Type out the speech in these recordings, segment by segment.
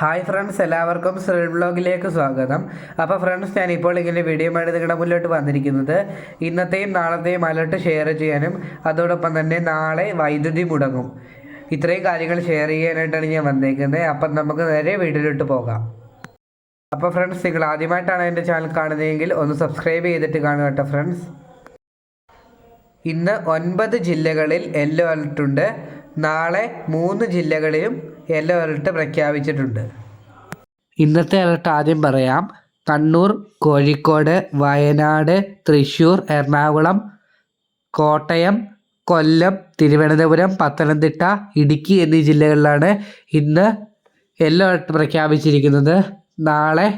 Hi friends എല്ലാവർക്കും ശ്രീ വ്ളോഗിലേക്ക് സ്വാഗതം. അപ്പോൾ ഫ്രണ്ട്സ് ഞാൻ ഇപ്പോൾ ഇങ്ങനെ വീഡിയോ ആയിട്ട് നിങ്ങളുടെ മുന്നിലോട്ട് വന്നിരിക്കുന്നത് ഇന്നത്തെയും നാളത്തെയും അലർട്ട് ഷെയർ ചെയ്യാനും അതോടൊപ്പം തന്നെ നാളെ വൈദ്യുതി മുടങ്ങും. ഇത്രയും കാര്യങ്ങൾ ഷെയർ ചെയ്യാനായിട്ടാണ് ഞാൻ വന്നേക്കുന്നത്. അപ്പം നമുക്ക് നേരെ വീട്ടിലോട്ട് പോകാം. അപ്പോൾ ഫ്രണ്ട്സ് നിങ്ങൾ ആദ്യമായിട്ടാണ് എന്റെ ചാനൽ കാണുന്നതെങ്കിൽ ഒന്ന് സബ്സ്ക്രൈബ് ചെയ്തിട്ട് കാണുക കേട്ടോ ഫ്രണ്ട്സ്. ഇന്ന് ഒൻപത് ജില്ലകളിൽ യെല്ലോ അലർട്ട് ഉണ്ട്. നാളെ മൂന്ന് ജില്ലകളിലും യെല്ലോ അലർട്ട് പ്രഖ്യാപിച്ചിട്ടുണ്ട്. ഇന്നത്തെ അലർട്ട് ആദ്യം പറയാം. കണ്ണൂർ കോഴിക്കോട് വയനാട് തൃശ്ശൂർ എറണാകുളം കോട്ടയം കൊല്ലം തിരുവനന്തപുരം പത്തനംതിട്ട ഇടുക്കി എന്നീ ജില്ലകളിലാണ് ഇന്ന് യെല്ലോ അലർട്ട് പ്രഖ്യാപിച്ചിരിക്കുന്നത്. നാളെ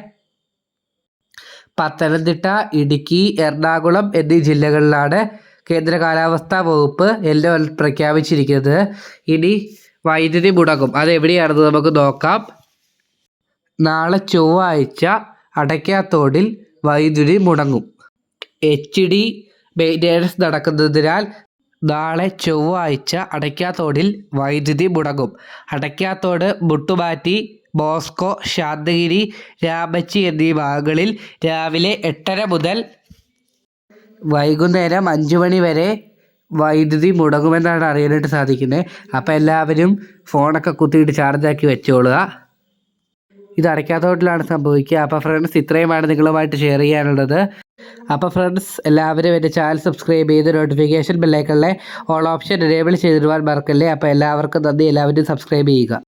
പത്തനംതിട്ട ഇടുക്കി എറണാകുളം എന്നീ ജില്ലകളിലാണ് കേന്ദ്ര കാലാവസ്ഥാ വകുപ്പ് യെല്ലോ അലർട്ട് പ്രഖ്യാപിച്ചിരിക്കുന്നത്. ഇനി വൈദ്യുതി മുടങ്ങും. അത് എവിടെയാണെന്ന് നമുക്ക് നോക്കാം. നാളെ ചൊവ്വാഴ്ച അടയ്ക്കാത്തോടിൽ വൈദ്യുതി മുടങ്ങും. എച്ച് ഡി മെയിന്റെനൻസ് നടക്കുന്നതിനാൽ നാളെ ചൊവ്വാഴ്ച അടയ്ക്കാത്തോടിൽ വൈദ്യുതി മുടങ്ങും. അടയ്ക്കാത്തോട് മുട്ടുമാറ്റി ബോസ്കോ ശാന്തഗിരി രാമച്ചി എന്നീ ഭാഗങ്ങളിൽ രാവിലെ എട്ടര മുതൽ വൈകുന്നേരം അഞ്ച് മണി വരെ വൈദ്യുതി മുടങ്ങുമെന്നാണ് അറിയാനായിട്ട് സാധിക്കുന്നത്. അപ്പോൾ എല്ലാവരും ഫോണൊക്കെ കുത്തിയിട്ട് ചാർജാക്കി വെച്ചോളുക. ഇത് അടയ്ക്കാത്തോട്ടിലാണ് സംഭവിക്കുക. അപ്പോൾ ഫ്രണ്ട്സ് ഇത്രയുമാണ് നിങ്ങളുമായിട്ട് ഷെയർ ചെയ്യാനുള്ളത്. അപ്പോൾ ഫ്രണ്ട്സ് എല്ലാവരും എന്റെ ചാനൽ സബ്സ്ക്രൈബ് ചെയ്ത് നോട്ടിഫിക്കേഷൻ ബെല്ലൈക്കണിലെ ഓൾ ഓപ്ഷൻ എനേബിൾ ചെയ്തിടുവാൻ മറക്കല്ലേ? അപ്പോൾ എല്ലാവർക്കും നന്ദി. എല്ലാവരും സബ്സ്ക്രൈബ് ചെയ്യുക.